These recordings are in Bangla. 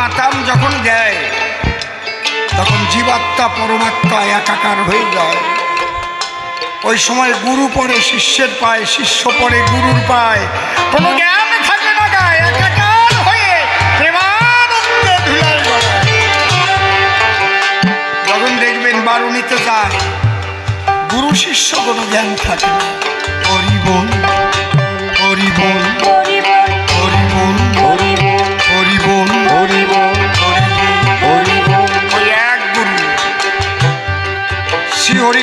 মাতাম যখন দেয় তখন জীবাত্মা পরমাত্মা একাকার হয়ে যায়। ওই সময় গুরু পরে শিষ্যের পায়, শিষ্য পরে গুরুর পায়। কোনো জ্ঞান থাকে না গায়ে, একাকার হয়ে প্রেমানন্দে ধুলাই যখন দেখবেন বারুণীতে যায়, গুরু শিষ্য কোনো জ্ঞান থাকে না।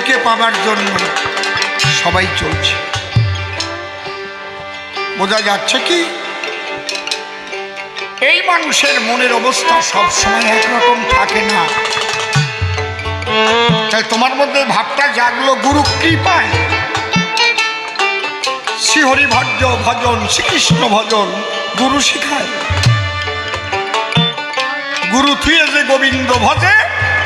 শ্রীহরিকে পাবার জন্য সবাই চলছে। বোঝা যাচ্ছে কি? এই মানুষের মনের অবস্থা সব সময় একরকম থাকে না। তাই তোমার মধ্যে ভাবটা জাগলো, গুরু কৃপায়। শ্রীহরি ভজ্য ভজন, শ্রীকৃষ্ণ ভজন গুরু শিখায়। গুরু থুয়ে যে গোবিন্দ ভজে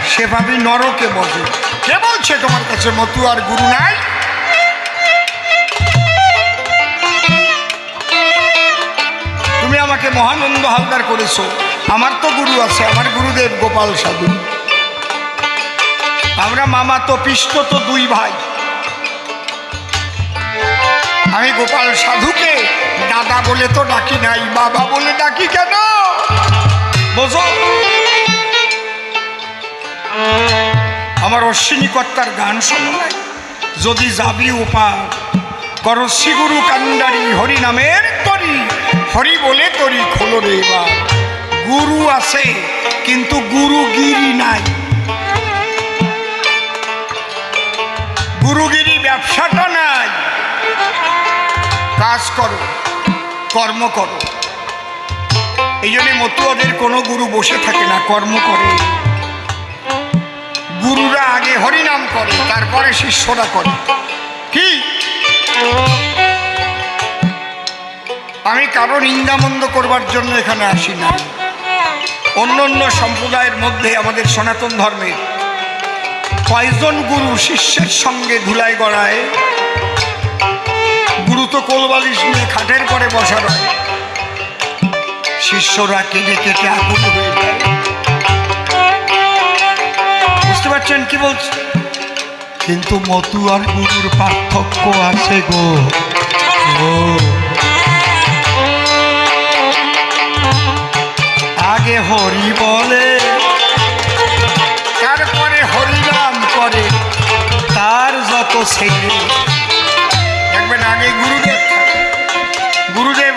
সে ভাবি নরকে বসে। কে বলছে তোমার কাছে মতু আর গুরু নাই? তুমি আমাকে মহানন্দ হালদার করেছ। আমার তো গুরু আছে, আমার গুরুদেব গোপাল সাধু। আমরা মামা তো পিষ্ট তো দুই ভাই। আমি গোপাল সাধুকে দাদা বলে তো ডাকি নাই, বাবা বলে ডাকি কেন? বোঝো। আমার অশ্বিনী কর্তার গান শোনো যদি যাবি উপার কর শ্রীগুরু কান্ডারি হরি নামের তরি। হরি বলে তরি খোলো রে গুরু আছে, কিন্তু গুরুগিরি নাই। গুরুগিরি ব্যবসাটা নাই। কাজ করো, কর্ম করো। এই জন্য মতুয়াদের কোনো গুরু বসে থাকে না, কর্ম করে। গুরুরা আগে হরিনাম করে, তারপরে শিষ্যরা করে। কি? আমি কারও নিন্দামন্দ করবার জন্য এখানে আসি না। অন্য অন্য সম্প্রদায়ের মধ্যে আমাদের সনাতন ধর্মের কয়জন গুরু শিষ্যের সঙ্গে ধুলাই গড়ায়? গুরু তো কোলবালিশ নিয়ে খাটের পরে বসা রয় শিষ্যরা কেটে কেটে আকুল হয়ে যায় বুঝতে পারছেন কি বলছি? কিন্তু মতু আর গুরুর পার্থক্য আছে গো। আগে হরি বলে, তারপরে হরিনাম করে, তার যত ছেলে দেখবেন আগে গুরুদেব গুরুদেব